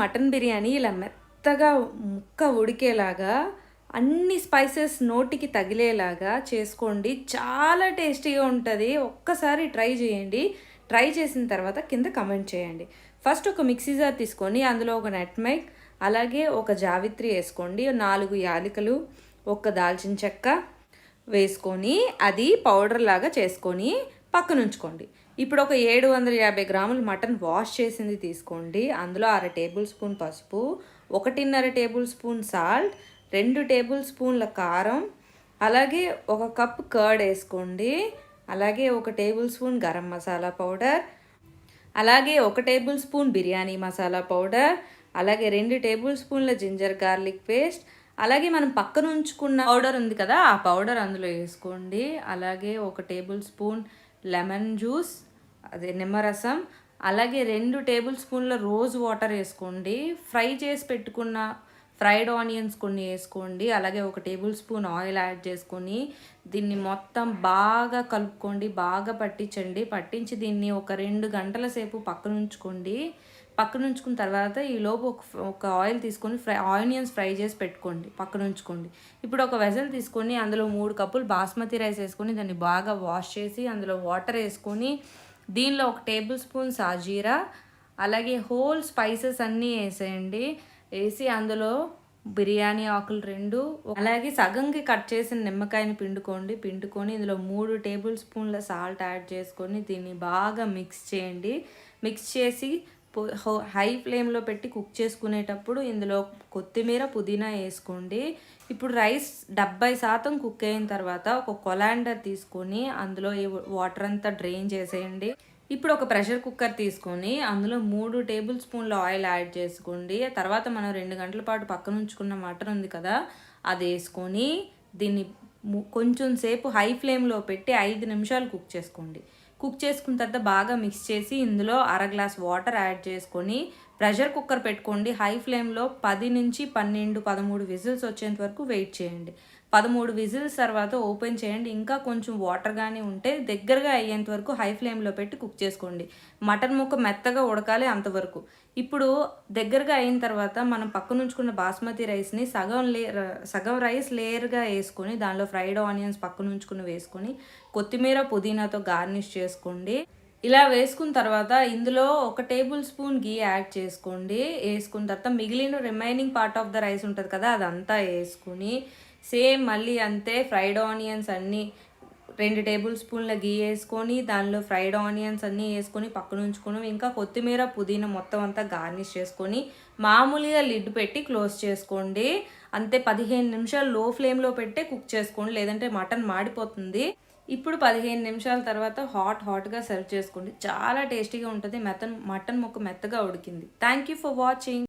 Mutton biryani ఇలా మెత్తగా ముక్క ఉడికేలాగా అన్ని స్పైసెస్ నోటికి తగిలేలాగా చేసుకోండి. చాలా టేస్టీగా ఉంటుంది. ఒక్కసారి ట్రై చేయండి. ట్రై చేసిన తర్వాత కింద కమెంట్ చేయండి. ఫస్ట్ ఒక మిక్సీ జార్ తీసుకొని అందులో ఒక నెట్మైక్ అలాగే ఒక జావిత్రి వేసుకోండి. నాలుగు యాలకులు ఒక దాల్చిన చెక్క వేసుకొని అది పౌడర్ లాగా చేసుకొని పక్కన ఉంచుకోండి ఇప్పుడు ఒక ఏడు వందల యాభై గ్రాములు మటన్ వాష్ చేసింది తీసుకోండి. అందులో అర టేబుల్ స్పూన్ పసుపు ఒకటిన్నర టేబుల్ స్పూన్ సాల్ట్ రెండు టేబుల్ స్పూన్ల కారం అలాగే ఒక కప్ కర్డ్ వేసుకోండి. అలాగే ఒక table spoon garam masala powder అలాగే ఒక table spoon biryani masala powder అలాగే రెండు టేబుల్ స్పూన్ల జింజర్ గార్లిక్ పేస్ట్ అలాగే మనం పక్కన ఉంచుకున్న పౌడర్ ఉంది కదా ఆ పౌడర్ అందులో వేసుకోండి. అలాగే ఒక టేబుల్ స్పూన్ లెమన్ జ్యూస్ అదే నిమ్మరసం అలాగే రెండు టేబుల్ స్పూన్ల రోజ్ వాటర్ వేసుకోండి. ఫ్రై చేసి పెట్టుకున్న ఫ్రైడ్ ఆనియన్స్ కొన్ని వేసుకోండి. అలాగే ఒక టేబుల్ స్పూన్ ఆయిల్ యాడ్ చేసుకొని దీన్ని మొత్తం బాగా కలుపుకోండి. బాగా పట్టించండి. పట్టించి దీన్ని ఒక రెండు గంటల సేపు పక్కన ఉంచుకోండి. పక్కన ఉంచుకున్న తర్వాత ఈ లోపు ఒక ఒక ఆయిల్ తీసుకొని ఫ్రై ఆనియన్స్ ఫ్రై చేసి పెట్టుకోండి పక్కన ఉంచుకోండి ఇప్పుడు ఒక వెజల్ తీసుకొని అందులో మూడు కప్పులు బాస్మతి రైస్ వేసుకొని దాన్ని బాగా వాష్ చేసి అందులో వాటర్ వేసుకొని దీనిలో ఒక టేబుల్ స్పూన్ సాజీరా అలాగే హోల్ స్పైసెస్ అన్నీ వేసేయండి. వేసి అందులో బిర్యానీ ఆకులు రెండు అలాగే సగంకి కట్ చేసిన నిమ్మకాయని పిండుకోండి. పిండుకొని ఇందులో మూడు టేబుల్ స్పూన్ల సాల్ట్ యాడ్ చేసుకొని దీన్ని బాగా మిక్స్ చేయండి. మిక్స్ చేసి హై ఫ్లేమ్లో పెట్టి కుక్ చేసుకునేటప్పుడు ఇందులో కొత్తిమీర పుదీనా వేసుకోండి. ఇప్పుడు రైస్ డెబ్బై శాతం కుక్ అయిన తర్వాత ఒక కొలాండర్ తీసుకొని అందులో ఈ వాటర్ అంతా డ్రైన్ చేసేయండి. ఇప్పుడు ఒక ప్రెషర్ కుక్కర్ తీసుకొని అందులో మూడు టేబుల్ స్పూన్ల ఆయిల్ యాడ్ చేసుకోండి. తర్వాత మనం రెండు గంటల పాటు పక్కన ఉంచుకున్న మటన్ ఉంది కదా అది వేసుకొని దీన్ని కొంచెం సేపు హై ఫ్లేమ్లో పెట్టి ఐదు నిమిషాలు కుక్ చేసుకోండి. కుక్ చేసుకున్న తర్వాత బాగా మిక్స్ చేసి ఇందులో అర గ్లాస్ వాటర్ యాడ్ చేసుకొని ప్రెషర్ కుక్కర్ పెట్టుకోండి. హై ఫ్లేమ్లో పది నుంచి పన్నెండు పదమూడు విజిల్స్ వచ్చేంత వరకు వెయిట్ చేయండి. పదమూడు విజిల్స్ తర్వాత ఓపెన్ చేయండి. ఇంకా కొంచెం వాటర్ కానీ ఉంటే దగ్గరగా అయ్యేంత వరకు హై ఫ్లేమ్లో పెట్టి కుక్ చేసుకోండి. మటన్ ముక్క మెత్తగా ఉడకాలి అంతవరకు. ఇప్పుడు దగ్గరగా అయిన తర్వాత మనం పక్కన ఉంచుకున్న బాస్మతి రైస్ని సగం లే సగం రైస్ లేయర్గా వేసుకొని దానిలో ఫ్రైడ్ ఆనియన్స్ పక్కన ఉంచుకుని వేసుకొని కొత్తిమీర పుదీనాతో గార్నిష్ చేసుకోండి. ఇలా వేసుకున్న తర్వాత ఇందులో ఒక టేబుల్ స్పూన్ గీ యాడ్ చేసుకోండి. వేసుకున్న తర్వాత మిగిలిన remaining part of the rice ఉంటుంది కదా అదంతా వేసుకుని సేమ్ మళ్ళీ అంతే ఫ్రైడ్ ఆనియన్స్ అన్నీ రెండు టేబుల్ స్పూన్ల గీ వేసుకొని దానిలో ఫ్రైడ్ ఆనియన్స్ అన్నీ వేసుకొని పక్కన ఉంచుకున్నాం. ఇంకా కొత్తిమీర పుదీనా మొత్తం అంతా గార్నిష్ చేసుకొని మామూలుగా లిడ్ పెట్టి క్లోజ్ చేసుకోండి. అంతే పదిహేను నిమిషాలు లో ఫ్లేమ్లో పెట్టే కుక్ చేసుకోండి. లేదంటే మటన్ మాడిపోతుంది. ఇప్పుడు పదిహేను నిమిషాల తర్వాత హాట్ హాట్గా సర్వ్ చేసుకోండి. చాలా టేస్టీగా ఉంటుంది. మెత్త మటన్ ముక్క మెత్తగా ఉడికింది. Thank you for watching.